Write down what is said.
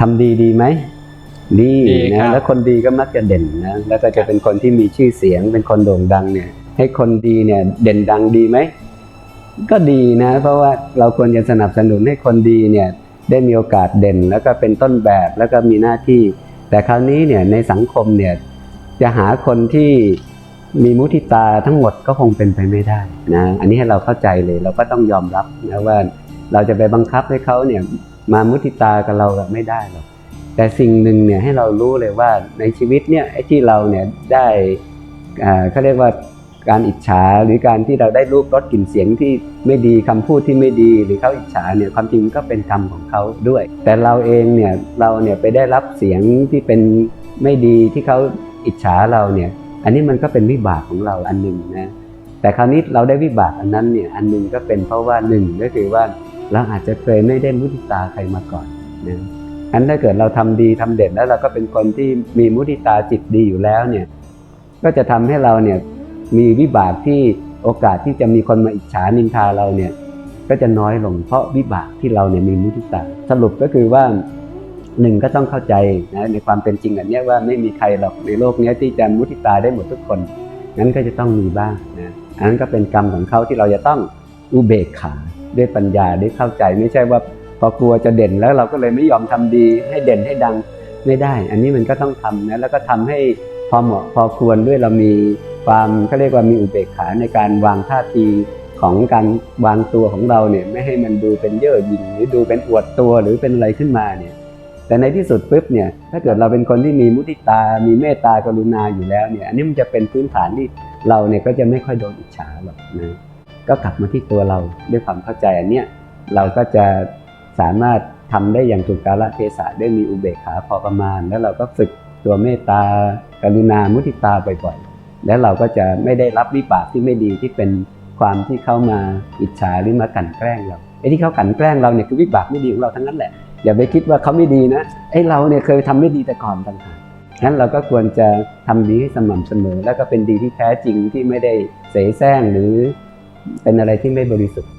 ทำดีดีไหมดีดีครันะบแล้วคนดีก็มักจะเด่นนะแล้วก็จะเป็นคนที่มีชื่อเสียง เป็นคนโด่งดังเนี่ย ให้คนดีเนี่ยเด่นดังดีไหมก็ดีนะ เพราะว่าเราควรจะสนับสนุนให้คนดีเนี่ยได้มีโอกาสเด่น แล้วก็เป็นต้นแบบแล้วก็มีหน้าที่ แต่คราวนี้เนี่ยในสังคมเนี่ยจะหาคนที่มีมุทิตาทั้งหมดก็คงเป็นไปไม่ได้นะอันนี้ให้เราเข้าใจเลยเราก็ต้องยอมรับนะว่าเราจะไปบังคับให้เขาเนี่ย มามุทิตากับเราแบบไม่ได้หรอกแต่สิ่งหนึ่งเนี่ยให้เรารู้เลยว่าในชีวิตเนี่ยไอ้ที่เราเนี่ยได้เขาเรียกว่าการอิจฉาหรือการที่เราได้รูปรสกลิ่นเสียงที่ไม่ดีคำพูดที่ไม่ดีหรือเขาอิจฉาเนี่ยความจริงมันก็เป็นกรรมของเขาด้วย แต่เราเองเนี่ยเราเนี่ยไปได้รับเสียงที่เป็นไม่ดีที่เขาอิจฉาเราเนี่ยอันนี้มันก็เป็นวิบากของเราอันหนึ่งนะแต่คราวนี้เราได้วิบากอันนั้นเนี่ยอันหนึ่งก็เป็นเพราะว่าหนึ่งก็คือว่า เราอาจจะเคยไม่ได้มุทิตาใครมาก่อนนะอันถ้าเกิดเราทำดีทำเด่นแล้วเราก็เป็นคนที่มีมุทิตาจิตดีอยู่แล้วเนี่ย ก็จะทำให้เราเนี่ยมีวิบากที่โอกาสที่จะมีคนมาอิจฉานินทาเราเนี่ยก็จะน้อยลงเพราะวิบากที่เราเนี่ยมีมุทิตาสรุปก็คือว่าหนึ่งก็ต้องเข้าใจนะในความเป็นจริงอันนี้ว่าไม่มีใครหรอกในโลกนี้ที่จะมุทิตาได้หมดทุกคนงั้นก็จะต้องมีบ้างนะอันนั้นก็เป็นกรรมของเขาที่เราจะต้องอุเบกขา ด้วยปัญญาได้เข้าใจไม่ใช่ว่าพอกลัวจะเด่นแล้วเราก็เลยไม่ยอมทำดีให้เด่นให้ดังไม่ได้ อันนี้มันก็ต้องทำนะแล้วก็ทำให้พอเหมาะพอควรด้วยเรามีความเขาเรียกว่ามีอุเบกขาในการวางท่าทีของการวางตัวของเราเนี่ยไม่ให้มันดูเป็นเย่อหยิ่งหรือดูเป็นอวดตัวหรือเป็นอะไรขึ้นมาเนี่ยแต่ในที่สุดปุ๊บเนี่ยถ้าเกิดเราเป็นคนที่มีมุทิตา มีเมตตากรุณาอยู่แล้วเนี่ยอันนี้มันจะเป็นพื้นฐานที่เราเนี่ยก็จะไม่ค่อยโดนอิจฉาหรอกนะ ก็กลับมาที่ตัวเราด้วยความเข้าใจอันเนี้ยเราก็จะสามารถทำได้อย่างถูกกาลเทศะได้มีอุเบกขาพอประมาณ แล้วเราก็ฝึกตัวเมตตา กรุณามุทิตาบ่อยๆ แล้วเราก็จะไม่ได้รับวิบากที่ไม่ดีที่เป็นความที่เข้ามาอิจฉาหรือมากั่นแกล้งเราไอ้ที่เขากั่นแกล้งเราเนี่ยคือวิบากไม่ดีของเราทั้งนั้นแหละ อย่าไปคิดว่าเขาไม่ดีนะไอ้เราเนี่ยเคยทำไม่ดีแต่ก่อนต่างหากงั้นเราก็ควรจะทำดีให้สม่ำเสมอ แล้วก็เป็นดีที่แท้จริงที่ไม่ได้เสแสร้งหรือ เป็นอะไรที่ไม่บริสุทธิ์